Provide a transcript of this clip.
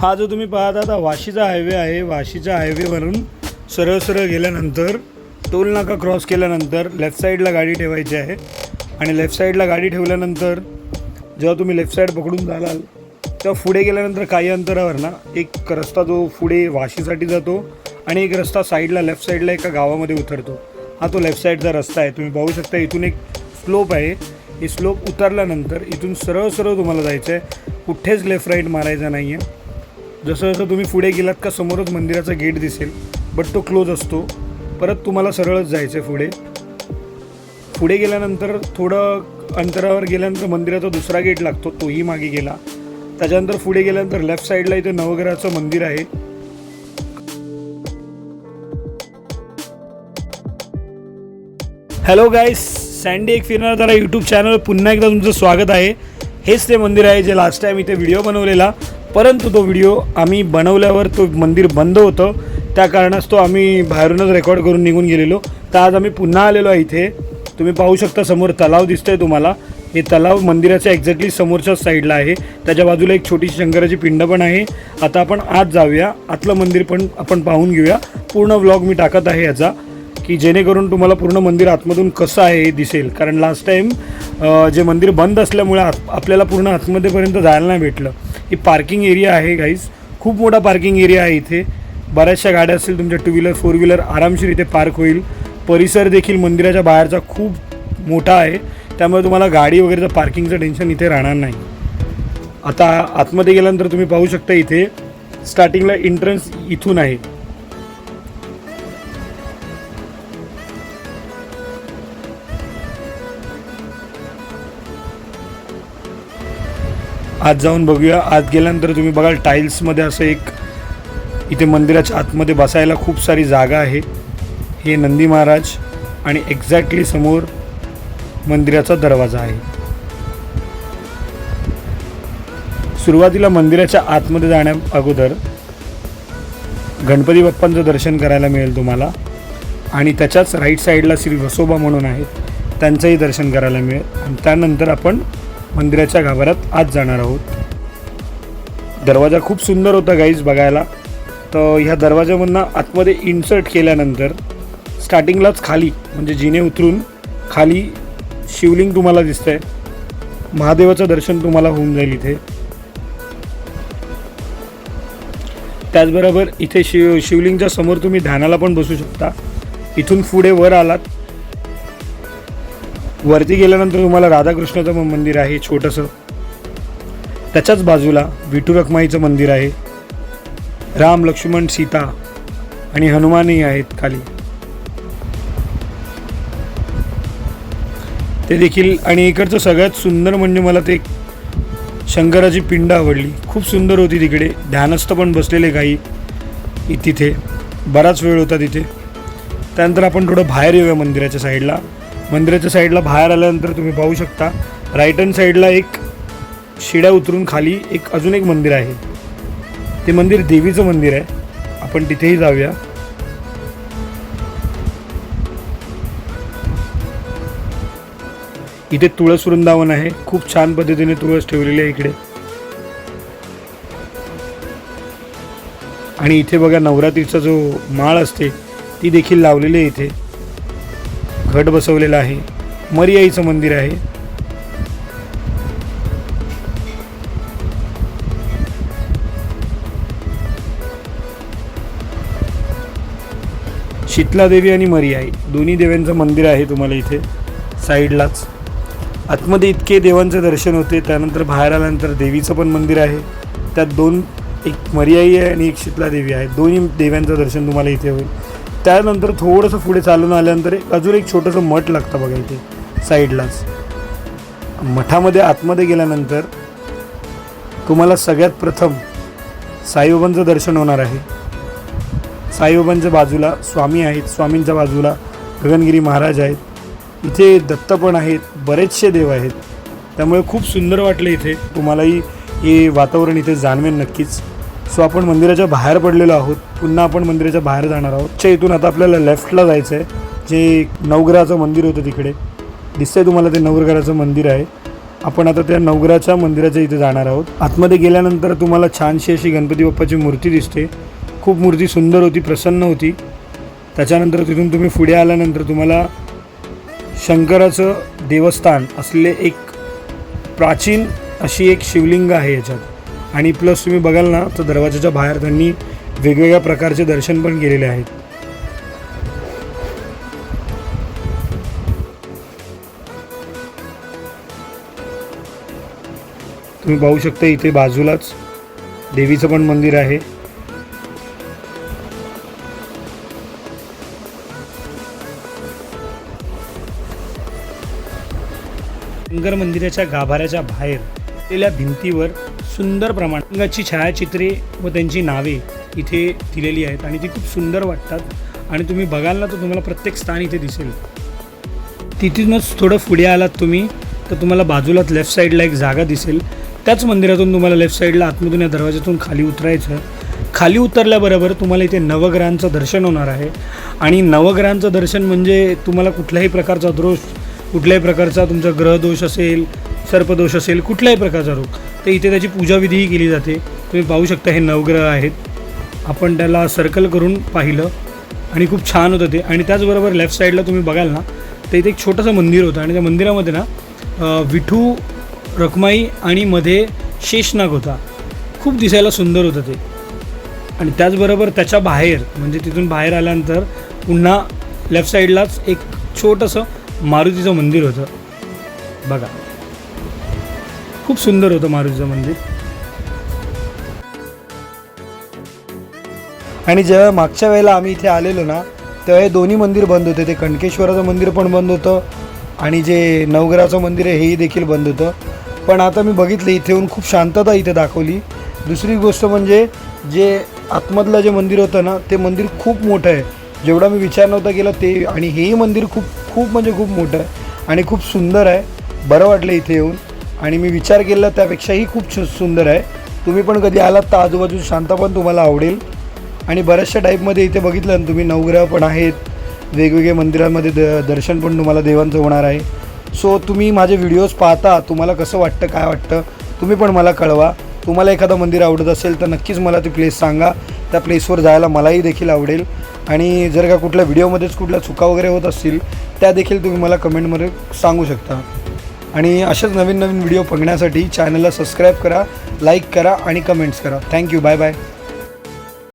हा जो तुम्ही पाहता आता वाशीचा हायवे आहे. वाशीच्या हायवेवरून सरळ सरळ गेल्यानंतर टोल नाका क्रॉस केल्यानंतर लेफ्ट साईडला गाडी ठेवायची आहे. आणि लेफ्ट साईडला गाडी ठेवल्यानंतर जेव्हा तुम्ही लेफ्ट साईड पकडून जालाल तेव्हा पुढे गेल्यानंतर काही अंतरावर ना एक रस्ता जो पुढे वाशीसाठी जातो आणि एक रस्ता साईडला लेफ्ट साईडला एका गावामध्ये उतरतो. हा तो लेफ्ट साईडचा रस्ता आहे. तुम्ही पाहू शकता इथून एक स्लोप आहे. हे स्लोप उतरल्यानंतर इथून सरळ सरळ तुम्हाला जायचं आहे कुठेच लेफ्ट राईट मारायचा नाही आहे जसं जसं तुम्ही पुढे गेलात का समोरच मंदिराचा गेट दिसेल बट तो क्लोज असतो. परत तुम्हाला सरळच जायचं आहे पुढे. पुढे गेल्यानंतर थोडं अंतरावर गेल्यानंतर मंदिराचा दुसरा गेट लागतो तोही मागे गेला. त्याच्यानंतर पुढे गेल्यानंतर लेफ्ट साईडला इथे नवग्रहाचं मंदिर आहे. हॅलो गाईस सँडी एक फिरणार तारा यूट्यूब चॅनल पुन्हा एकदा तुमचं स्वागत आहे. हेच ते मंदिर आहे जे लास्ट टाईम इथे व्हिडिओ बनवलेला. परंतु तो व्हिडिओ आम्ही बनवल्यावर तो मंदिर बंद होतं. त्या कारणास तो आम्ही बाहेरूनच रेकॉर्ड करून निघून गेलेलो. तर आज आम्ही पुन्हा आलेलो आहे इथे. तुम्ही पाहू शकता समोर तलाव दिसतंय तुम्हाला. हे तलाव मंदिराच्या एक्झॅक्टली समोरच्याच साईडला आहे. त्याच्या बाजूला एक छोटीशी शंकराची पिंड पण आहे. आता आपण आत जाऊया. आतलं मंदिर पण आपण पाहून घेऊया. पूर्ण व्लॉग मी टाकत आहे याचा. की जेणेकरून तुम्हाला पूर्ण मंदिर आतमधून कसं आहे हे दिसेल. कारण लास्ट टाईम जे मंदिर बंद असल्यामुळे आत आपल्याला पूर्ण आतमध्येपर्यंत जायला नाही भेटलं. ही पार्किंग एरिया आहे गाईज खूप मोठा पार्किंग एरिया आहे इथे. बऱ्याचशा गाड्या असतील तुमच्या टू व्हीलर फोर व्हीलर आरामशीर इथे पार्क होईल. परिसर देखील मंदिराच्या बाहेरचा खूप मोठा आहे. त्यामुळे तुम्हाला गाडी वगैरेचं पार्किंगचं टेन्शन इथे राहणार नाही. आता आतमध्ये गेल्यानंतर तुम्ही पाहू शकता इथे स्टार्टिंगला एंट्रन्स इथून आहे. आत जाऊन बघूया. आत गेल्यानंतर तुम्ही बघाल टाईल्समध्ये असं एक इथे मंदिराच्या आतमध्ये बसायला खूप सारी जागा आहे. हे नंदी महाराज आणि एक्झॅक्टली समोर मंदिराचा दरवाजा आहे. सुरुवातीला मंदिराच्या आतमध्ये जाण्या अगोदर गणपती बाप्पांचं दर्शन करायला मिळेल तुम्हाला. आणि त्याच्याच राईट साईडला श्री वसोबा म्हणून आहेत त्यांचंही दर्शन करायला मिळेल. आणि त्यानंतर आपण मंदिराच्या गाभाऱ्यात आत जाणार आहोत. दरवाजा खूप सुंदर होता गाईज बघायला. तर ह्या दरवाजामधनं आतमध्ये इन्सर्ट केल्यानंतर स्टार्टिंगलाच खाली म्हणजे जिने उतरून खाली शिवलिंग तुम्हाला दिसतंय. महादेवाचं दर्शन तुम्हाला होऊन जाईल इथे. त्याचबरोबर इथे शिव शिवलिंगच्या समोर तुम्ही ध्यानाला पण बसू शकता. इथून पुढे वर आलात वरती गेल्यानंतर तुम्हाला राधाकृष्णाचं मंदिर आहे छोटंसं. त्याच्याच बाजूला विठू रखमाईचं मंदिर आहे. राम लक्ष्मण सीता आणि हनुमानही आहेत खाली. ते देखील आणि इकडचं सगळ्यात सुंदर म्हणजे मला ते शंकराची पिंड आवडली. खूप सुंदर होती तिकडे. ध्यानस्थ पण बसलेले काही तिथे. बराच वेळ होता तिथे. त्यानंतर आपण थोडं बाहेर येऊया मंदिराच्या साईडला. मंदिराच्या साईडला बाहेर आल्यानंतर तुम्ही पाहू शकता. राईट हँड साईडला एक शिड्या उतरून खाली एक अजून एक मंदिर आहे. ते मंदिर देवीचं मंदिर आहे. आपण तिथेही जाऊया. इथे तुळस वृंदावन आहे. खूप छान पद्धतीने तुळस ठेवलेली आहे इकडे. आणि इथे बघा नवरात्रीचा जो माळ असते ती देखील लावलेली आहे इथे. घट बसवलेला आहे. मरियाईचं मंदिर आहे. शीतलादेवी आणि मरियाई दोन्ही देव्यांचं मंदिर आहे तुम्हाला इथे साईडलाच. आतमध्ये इतके देवांचे दर्शन होते त्यानंतर बाहेर आल्यानंतर देवीचं पण मंदिर आहे. त्यात दोन एक मरियाई आहे आणि एक शीतला देवी आहे. दोन्ही देव्यांचं दर्शन तुम्हाला इथे होईल. त्यानंतर थोडंसं पुढे चालून आल्यानंतर एक अजून एक छोटंसं मठ लागतं बघा इथे साईडलाच. मठामध्ये आतमध्ये गेल्यानंतर तुम्हाला सगळ्यात प्रथम साईबाबांचं दर्शन होणार आहे. साईबाबांच्या बाजूला स्वामी आहेत स्वामींच्या बाजूला गगनगिरी महाराज आहेत. इथे दत्त पण आहेत बरेचसे देव आहेत. त्यामुळे खूप सुंदर वाटलं इथे. तुम्हालाही हे वातावरण इथे जाणवेल नक्कीच. सो आपण मंदिराच्या बाहेर पडलेलो आहोत. पुन्हा आपण मंदिराच्या बाहेर जाणार आहोत. च्या इथून आता आपल्याला लेफ्टला जायचं आहे जे नवग्रहाचं मंदिर होतं तिकडे. दिसतंय तुम्हाला ते नवग्रहाचं मंदिर आहे. आपण आता त्या नवग्रहाच्या मंदिराच्या इथे जाणार आहोत. आतमध्ये गेल्यानंतर तुम्हाला छानशी अशी गणपती बाप्पाची मूर्ती दिसते. खूप मूर्ती सुंदर होती प्रसन्न होती. त्याच्यानंतर तिथून तुम्ही पुढे आल्यानंतर तुम्हाला शंकराचं देवस्थान असले एक प्राचीन अशी एक शिवलिंग आहे याच्यात. आणि प्लस तुम्ही बघाल ना तर दरवाजाच्या बाहेर त्यांनी वेगवेगळ्या प्रकारचे दर्शन पण केलेले आहेत. तुम्ही पाहू शकता इथे बाजूलाच देवीचं पण मंदिर आहे. शंकर मंदिराच्या गाभाऱ्याच्या बाहेर असलेल्या भिंतीवर सुंदर प्रमाणाची छायाचित्रे व त्यांची नावे इथे दिलेली आहेत आणि ती खूप सुंदर वाटतात. आणि तुम्ही बघाल ना तर तुम्हाला प्रत्येक स्थान इथे दिसेल. तिथूनच थोडं पुढे आलात तुम्ही तर तुम्हाला बाजूलाच लेफ्ट साईडला एक जागा दिसेल. त्याच मंदिरातून तुम्हाला लेफ्ट साईडला आतमधून या दरवाजातून खाली उतरायचं खाली उतरल्याबरोबर तुम्हाला इथे नवग्रहांचं दर्शन होणार आहे. आणि नवग्रहांचं दर्शन म्हणजे तुम्हाला कुठल्याही प्रकारचा दोष कुठल्याही प्रकारचा तुमचा ग्रहदोष असेल सर्पदोष असेल कुठल्याही प्रकारचा रोग तर इथे त्याची पूजाविधीही केली जाते. तुम्ही पाहू शकता हे नवग्रह आहेत. आपण त्याला सर्कल करून पाहिलं आणि खूप छान होतं ते. आणि त्याचबरोबर लेफ्ट साईडला तुम्ही बघाल ना तर इथे एक छोटंसं मंदिर होतं. आणि त्या मंदिरामध्ये ना विठू रखमाई आणि मध्ये शेषनाग होता. खूप दिसायला सुंदर होतं ते. आणि त्याचबरोबर त्याच्या बाहेर म्हणजे तिथून बाहेर आल्यानंतर पुन्हा लेफ्ट साईडलाच एक छोटंसं मारुतीचं मंदिर होतं. बघा. खूप सुंदर होतं मारुतीचं मंदिर. आणि जेव्हा मागच्या वेळेला आम्ही इथे आलेलो ना तेव्हा हे दोन्ही मंदिर बंद होते. ते कणकेश्वराचं मंदिर पण बंद होतं आणि जे नवग्रहाचं मंदिर आहे हेही देखील बंद होतं. पण आता मी बघितलं इथे येऊन खूप शांतता इथे दाखवली. दुसरी गोष्ट म्हणजे जे आतमधलं जे मंदिर होतं ना ते मंदिर खूप मोठं आहे. जेवढा मी विचार नव्हता केला ते आणि हेही मंदिर खूप खूप म्हणजे खूप मोठं आहे आणि खूप सुंदर आहे. बरं वाटलं इथे येऊन. आणि मी विचार केला त्यापेक्षाही खूप सु- सुंदर आहे. तुम्ही पण कधी आलात तर आजूबाजूची शांता पण तुम्हाला आवडेल. आणि बऱ्याचशा टाईपमध्ये इथे बघितलं ना तुम्ही नवग्रह पण आहेत. वेगवेगळ्या मंदिरांमध्ये द दर्शन पण तुम्हाला देवांचं होणार आहे. सो तुम्ही माझे व्हिडिओज पाहता तुम्हाला कसं वाटतं काय वाटतं तुम्ही पण मला कळवा. तुम्हाला एखादं मंदिर आवडत असेल तर नक्कीच मला ती प्लेस सांगा. त्या प्लेसवर जायला मलाही देखील आवडेल. आणि जर का कुठल्या व्हिडिओमध्येच कुठल्या चुका वगैरे होत असतील त्या देखील तुम्ही मला कमेंटमध्ये सांगू शकता. आणि अशाच नवीन नवीन व्हिडिओ बघण्यासाठी चॅनलला सबस्क्राईब करा लाईक करा आणि कमेंट्स करा. Thank you bye bye